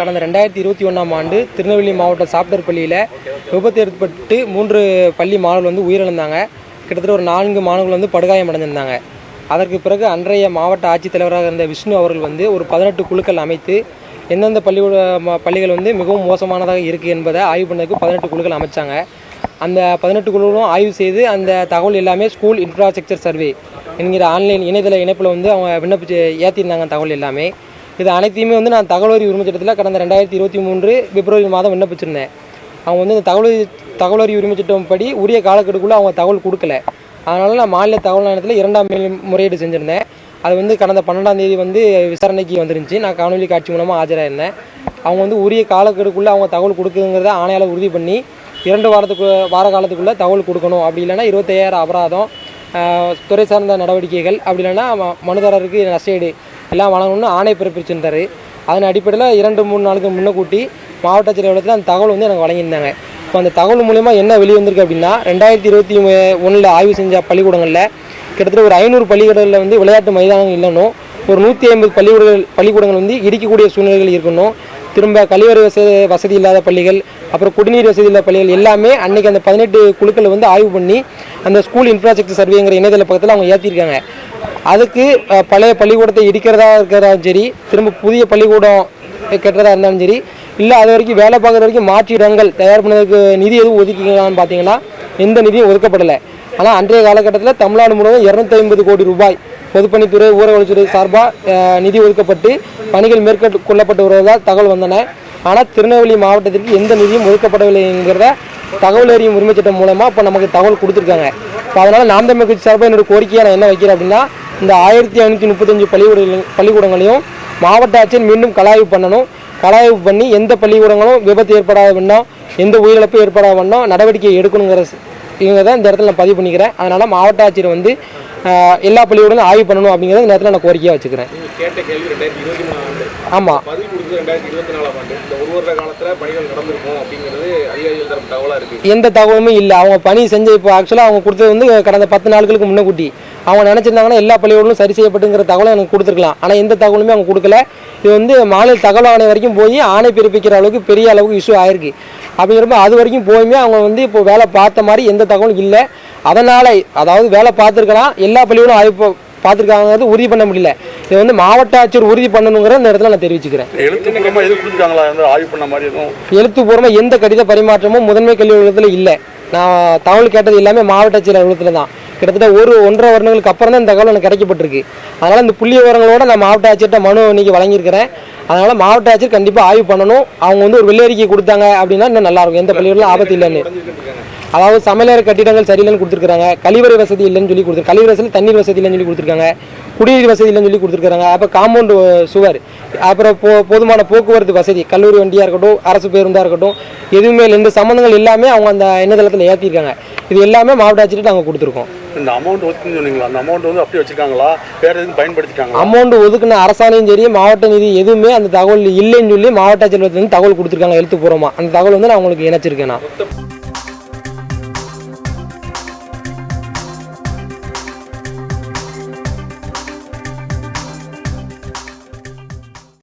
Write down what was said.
கடந்த ரெண்டாயிரத்தி இருபத்தி ஒன்றாம் ஆண்டு திருநெல்வேலி மாவட்ட சாப்டர் பள்ளியில் விபத்து ஏற்பட்டு மூன்று பள்ளி மாணவர்கள் வந்து உயிரிழந்தாங்க. கிட்டத்தட்ட ஒரு நான்கு மாணவர்கள் வந்து படுகாயம் அடைஞ்சிருந்தாங்க அதற்கு பிறகு அன்றைய மாவட்ட ஆட்சித்தலைவராக இருந்த விஷ்ணு அவர்கள் வந்து ஒரு பதினெட்டு குழுக்கள் அமைத்து எந்தெந்த பள்ளியோட பள்ளிகள் வந்து மிகவும் மோசமானதாக இருக்குது என்பதை ஆய்வு பண்ணதுக்கு பதினெட்டு குழுக்கள் அமைச்சாங்க. அந்த பதினெட்டு குழுவும் ஆய்வு செய்து அந்த தகவல் எல்லாமே ஸ்கூல் இன்ஃப்ராஸ்ட்ரக்சர் சர்வே என்கிற ஆன்லைன் இணையதள இணைப்பில் வந்து அவங்க விண்ணப்பிச்சு ஏற்றிருந்தாங்க தகவல் எல்லாமே. இது அனைத்தையுமே வந்து நான் தகவல் உரிமை சட்டத்தில் கடந்த ரெண்டாயிரத்தி இருபத்தி மூன்று பிப்ரவரி மாதம் விண்ணப்பிச்சிருந்தேன். அவங்க வந்து இந்த தகவல் தகவல் உரிமை சட்டம் படி உரிய காலக்கெடுக்குள்ளே அவங்க தகவல் கொடுக்கல. அதனால் நான் மாநில தகவல் ஆணையத்தில் இரண்டாம் மேல் முறையீடு செஞ்சுருந்தேன். அது வந்து கடந்த பன்னெண்டாம் தேதி வந்து விசாரணைக்கு வந்துருந்துச்சு. நான் காணொலி காட்சி மூலமாக ஆஜராயிருந்தேன். அவங்க வந்து உரிய காலக்கெடுக்குள்ளே அவங்க தகவல் கொடுக்குங்கிறத ஆணையால் உறுதி பண்ணி இரண்டு வாரத்துக்கு வார காலத்துக்குள்ளே தகவல் கொடுக்கணும். அப்படி இல்லைன்னா இருபத்தையாயிரம் அபராதம் துறை சார்ந்த நடவடிக்கைகள் அப்படி இல்லைன்னா மனுதாரருக்கு நஷ்டஈடு எல்லாம் வழங்கணும்னு ஆணை பிறப்பிச்சிருந்தார். அதன் அடிப்படையில் இரண்டு மூணு நாளுக்கு முன்ன கூட்டி மாவட்ட செயலகத்தில் அந்த தகவல் வந்து எனக்கு வழங்கியிருந்தாங்க. இப்போ அந்த தகவல் மூலயமா என்ன வெளியே வந்திருக்கு அப்படின்னா ரெண்டாயிரத்தி இருபத்தி ஒன்றில் ஆய்வு செஞ்ச பள்ளிக்கூடங்களில் கிட்டத்தட்ட ஒரு ஐநூறு பள்ளிக்கூடங்களில் வந்து விளையாட்டு மைதானம் இல்லைனும் ஒரு நூற்றி ஐம்பது பள்ளிக்கூடங்கள் பள்ளிக்கூடங்கள் வந்து இடிக்கக்கூடிய சூழ்நிலைகள் இருக்கணும். திரும்ப கழிவறை வசதி வசதி இல்லாத பள்ளிகள் அப்புறம் குடிநீர் வசதி இல்லாத பள்ளிகள் எல்லாமே அன்றைக்கி அந்த பதினெட்டு குழுக்களை வந்து ஆய்வு பண்ணி அந்த ஸ்கூல் இன்ஃப்ராஸ்ட்ரக்சர் சர்வேங்கிற இணையதள பக்கத்தில் அவங்க ஏற்றிருக்காங்க அதுக்கு பழைய பள்ளிக்கூடத்தை இடிக்கிறதா இருக்கிறதாலும் சரி திரும்ப புதிய பள்ளிக்கூடம் கட்டுறதா இருந்தாலும் சரி இல்லை அது வரைக்கும் வேலை பார்க்குற வரைக்கும் மாற்று இடங்கள் தயார் பண்ணதுக்கு நிதி எதுவும் ஒதுக்கிங்களான்னு பார்த்தீங்கன்னா எந்த நிதியும் ஒதுக்கப்படலை. ஆனால் அன்றைய காலகட்டத்தில் தமிழ்நாடு முழுவதும் இரநூத்தி ஐம்பது கோடி ரூபாய் பொதுப்பணித்துறை ஊரகத்துறை சார்பாக நிதி ஒதுக்கப்பட்டு பணிகள் மேற்கொண்டு கொள்ளப்பட்டு வருவதால் தகவல் வந்தன. ஆனால் திருநெல்வேலி மாவட்டத்திற்கு எந்த நிதியும் ஒதுக்கப்படவில்லைங்கிறத தகவல் அறியும் உரிமை சட்டம் மூலமாக இப்போ நமக்கு தகவல் கொடுத்துருக்காங்க. இப்போ அதனால் நாம் தமிழ் கட்சி சார்பாக என்னோட கோரிக்கையை நான் என்ன வைக்கிறேன் அப்படின்னா இந்த ஆயிரத்தி ஐநூற்றி முப்பத்தஞ்சு பள்ளிக்கூட பள்ளிக்கூடங்களையும் மாவட்ட ஆட்சியர் மீண்டும் கலாய்வு பண்ணணும். கலாய்வு பண்ணி எந்த பள்ளிக்கூடங்களும் விபத்து ஏற்படாத வண்ணம் எந்த உயிரிழப்பு ஏற்படாத வண்ணம் நடவடிக்கை எடுக்கணுங்கிற இவங்க தான் இந்த இடத்துல நான் பதிவு பண்ணிக்கிறேன். அதனால் மாவட்ட ஆட்சியர் வந்து எல்லா பள்ளிக்கூடங்களும் ஆய்வு பண்ணணும் அப்படிங்கிறத இந்த இடத்துல நான் கோரிக்கையாக வச்சுக்கிறேன். நீங்க கேட்ட கேள்வி ரெண்டாயிரத்தி இருபத்தி மூணாம் ஆண்டு. ஆமாம் பதில் கொடுத்தது ரெண்டாயிரத்தி இருபத்தி நாலாம் ஆண்டு. இந்த ஒரு வருட காலத்துல பணிகள் நடந்திருக்கும் அப்படிங்கிறது அதிகாரிகள் தரப்பு தகவலா இருக்கு. எந்த தகவலுமே இல்லை. அவங்க பணி செஞ்ச இப்போ ஆக்சுவலாக அவங்க கொடுத்தது வந்து கடந்த பத்து நாட்களுக்கு முன்னக்கூட்டி. அவங்க நினச்சிருந்தாங்கன்னா எல்லா பள்ளிக்கூடங்களும் சரி செய்யப்பட்டுங்கிற தகவலை எனக்கு கொடுத்துருக்கலாம். ஆனால் எந்த தகவலுமே அவங்க கொடுக்கல. இது வந்து மாநில தகவல் ஆணையம் வரைக்கும் போய் ஆணை பிறப்பிக்கிற அளவுக்கு பெரிய அளவுக்கு இஷ்யூ ஆயிருக்கு. அப்படிங்கிறப்ப அது வரைக்கும் போயுமே அவங்க வந்து இப்போ வேலை பார்த்த மாதிரி எந்த தகவலும் இல்லை. அதனால் அதாவது வேலை பார்த்துருக்கலாம் எல்லா பள்ளிக்கூடம் ஆய்வு பார்த்துருக்காங்கிறது உறுதி பண்ண முடியல. இது வந்து மாவட்ட ஆட்சியர் உறுதி பண்ணணுங்கிற இந்த இடத்துல நான் தெரிவிச்சுக்கிறேன். எழுத்துப்பூர்வமாக எந்த கடித பரிமாற்றமும் முதன்மை கல்வி அலுவலகத்தில் இல்லை. நான் தகவல் கேட்டது எல்லாமே மாவட்ட ஆட்சியர் அலுவலகத்தில் தான். கிட்டத்தட்ட ஒரு ஒன்றரை வருடங்களுக்கு அப்புறம் தான் இந்த தகவல் எனக்கு கிடைக்கப்பட்டிருக்கு. அதனால் இந்த புள்ளி விவரங்களோட நான் மாவட்ட ஆட்சியர்கிட்ட மனு இன்னைக்கு வழங்கியிருக்கிறேன். அதனால் மாவட்ட ஆட்சியர் கண்டிப்பாக ஆய்வு பண்ணணும். அவங்க வந்து ஒரு வெள்ளரிக்கை கொடுத்தாங்க அப்படின்னா இன்னும் நல்லா இருக்கும். எந்த பள்ளிகளிலும் ஆபத்து இல்லைன்னு. அதாவது சமையலறை கட்டிடங்கள் சரியில்லைன்னு கொடுத்துருக்காங்க கழிவறை வசதி இல்லைன்னு சொல்லி கொடுத்துரு கழிவறை வசதி தண்ணீர் வசதி இல்லைன்னு சொல்லி கொடுத்துருக்காங்க. குடிநீர் வசதி இல்லைன்னு சொல்லி கொடுத்துருக்காங்க. அப்போ காம்பவுண்டு சுவர் அப்புறம் போ போதுமான போக்குவரத்து வசதி கல்லூரி வண்டியாக இருக்கட்டும் அரசு பேருந்தாக இருக்கட்டும் எதுவுமே இல்லை. இந்த சம்மந்தங்கள் எல்லாமே அவங்க அந்த இணையதளத்தில் ஏற்றிருக்காங்க இது எல்லாமே மாவட்ட ஆட்சியர்கிட்ட நாங்கள் கொடுத்துருக்கோம். இந்த அமௌண்ட் ஒதுக்குன்னு சொன்னீங்களா? அந்த அமௌண்ட் வந்து அப்படியே வச்சிருக்காங்களா? வேற எதுவும் பயன்படுத்திட்டாங்களா? அமௌண்ட் ஒதுக்குன அரசாணையும் சரி மாவட்ட நிதி எதுவுமே அந்த தகவல் இல்லைன்னு சொல்லி மாவட்ட ஆட்சியர் வந்து தகவல் கொடுத்துருக்காங்க எழுத்துப்பூர்வமாக அந்த தகவல் வந்து நான் உங்களுக்கு இணைச்சிருக்கேன் நான்.